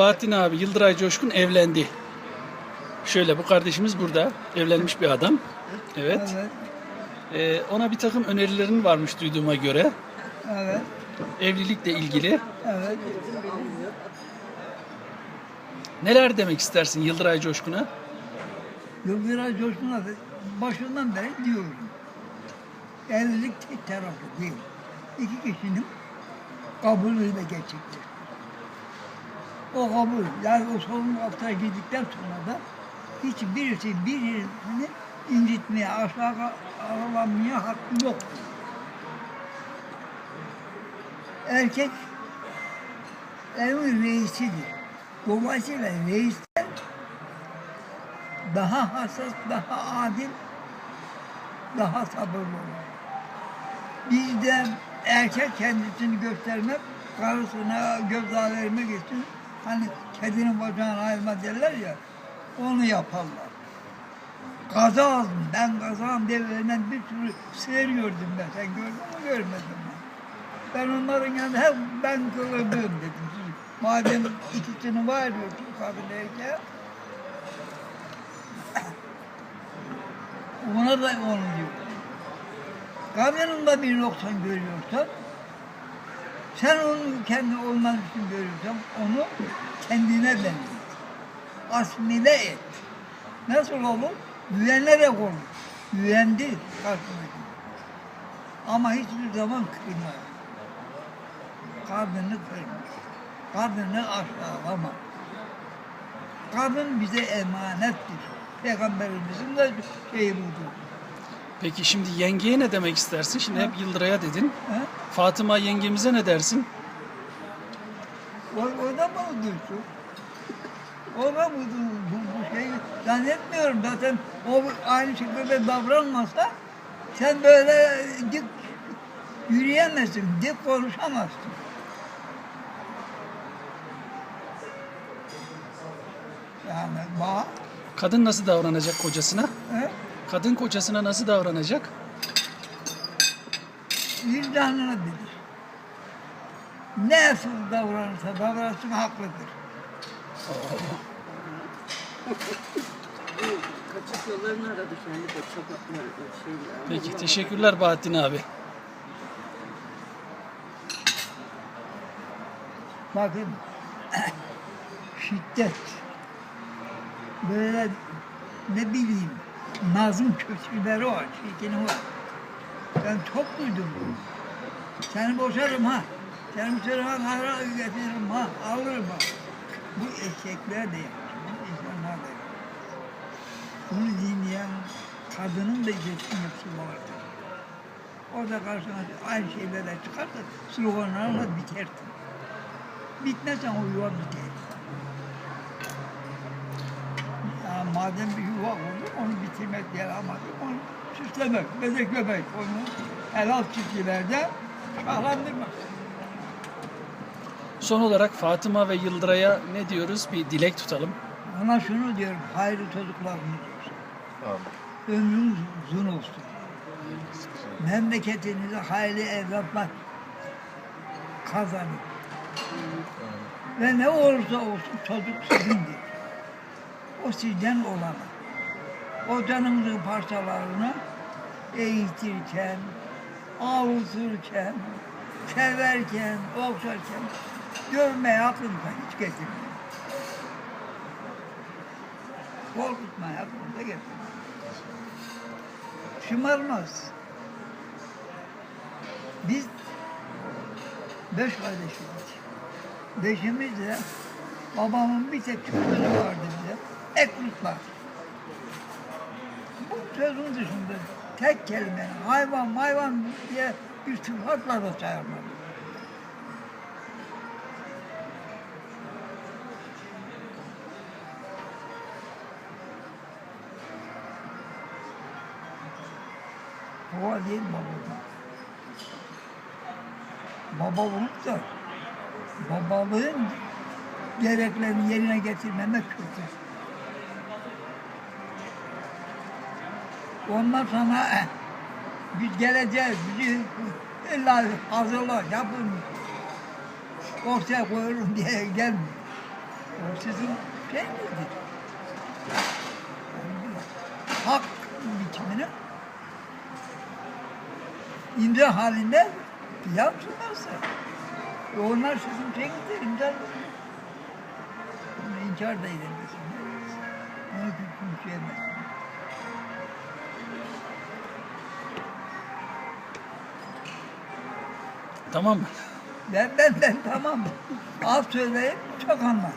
Bahattin abi Yıldıray Coşkun evlendi. Şöyle bu kardeşimiz burada. Evlenmiş bir adam. Evet. Evet. Ee, ona bir takım önerilerin varmış duyduğuma göre. Evet. Evlilikle ilgili. Evet. Neler demek istersin Yıldıray Coşkun'a? Yıldıray Coşkun'a da başından beri diyorum. Evlilik tek taraflı değil. İki kişinin kabulüyle gerçekleşir. O kabul, yani o altına girdikten sonra da hiçbirisi birini incitmeye, aşağı aralanmaya hakkı yok. Erkek evin reisidir. Dolayısıyla reisler daha hassas, daha adil, daha sabırlı olur. Bizde erkek kendisini göstermek, karısına göz vermek için hani kedinin bacağını ayırma derler ya, onu yaparlar. Kazağız, ben kazağım devlerinden bir sürü seyir gördüm ben. Sen gördün mü görmedin mi? Ben onların yanında hep ben kılıbım dedim. Madem ikisini var diyorsun kadın erkeğe, ona da onu diyor. Kadının bir noksan görüyorsan, sen onu kendi olman için görüyorsan, onu kendine benzer. Asmile et. Nasıl olur? Güvenerek olur. Güvendi karşındaki. Ama hiçbir zaman kırmaz. Kadını kırmış. Kadını aşağılama. Kadın bize emanettir. Peygamberimizin de şeyi budur. Peki şimdi yengeye ne demek istersin? Şimdi hep Yıldıray'a dedin. He? Fatıma yengemize ne dersin? O, o da mı diyorsun? O da mı bu, bu şeyi zannetmiyorum zaten o aynı şekilde davranmasa sen böyle dik yürüyemezsin, dik konuşamazsın. Yani bak, Kadın nasıl davranacak kocasına? he? Kadın kocasına nasıl davranacak? vicdanını bilir. Ne nasıl davranırsa davransın haklıdır. Kaçış yollarını aradı kendi şeyler. Peki teşekkürler Bahattin abi. Bakın şiddet böyle ne bileyim nazım kötüleri var, çirkini var. Ben çok duydum bunu. Seni boşarım ha. Seni boşarım ha, kara getiririm ha, alırım ha. Bu eşekler de bu insanlar da yapıyor. Bunu dinleyen kadının da iletişimsi vardır. O da karşına aynı şeylerle çıkarsa sloganlarla bitersin. Bitmezsen o yuva biter. Ya madem bir yuva oldu, onu bitirmek diye amaç onu süslemek, bezeklemek, onu helal çizgilerde şahlandırmak. Son olarak Fatıma ve Yıldıray'a ne diyoruz? Bir dilek tutalım. Ona şunu diyorum, hayırlı çocuklarınız olsun. Ömrünüz uzun olsun. Memleketinize hayırlı evlatlar kazanın. Ve ne olursa olsun çocuk sizindir. O sizden olanı. O canınızın parçalarını eğitirken, avuturken, severken, okşarken görmeye aklınıza hiç getirmeyin. Korkutmaya aklınıza getirmeyin. Şımarmaz. Biz beş kardeşiz. Beşimiz de babamın bir tek çocuğu vardı Ekmek Bu sözün dışında tek kelime hayvan hayvan diye bir sıfatla da sayarlar. Baba değil baba. Baba olup da babalığın gereklerini yerine getirmemek kötü. Ondan sonra eh, biz geleceğiz, bizi illa hazırla, yapın, ortaya koyalım diye gelmiyor. sizin şeyinizdir. Hak biçimini imza halinde yapsınlarsa. E onlar sizin şeyinizdir. Onu inkar da edemezsin. Onu küçümseyemezsin. Tamam mı? Ben, ben, ben tamam. Az söyleyip çok anlar.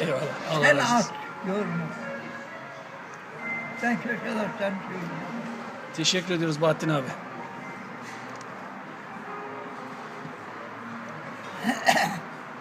Eyvallah. Allah Sen razı az olsun. yorma. Ben köşedaşlarını söylüyorum. Teşekkür ediyoruz Bahattin abi.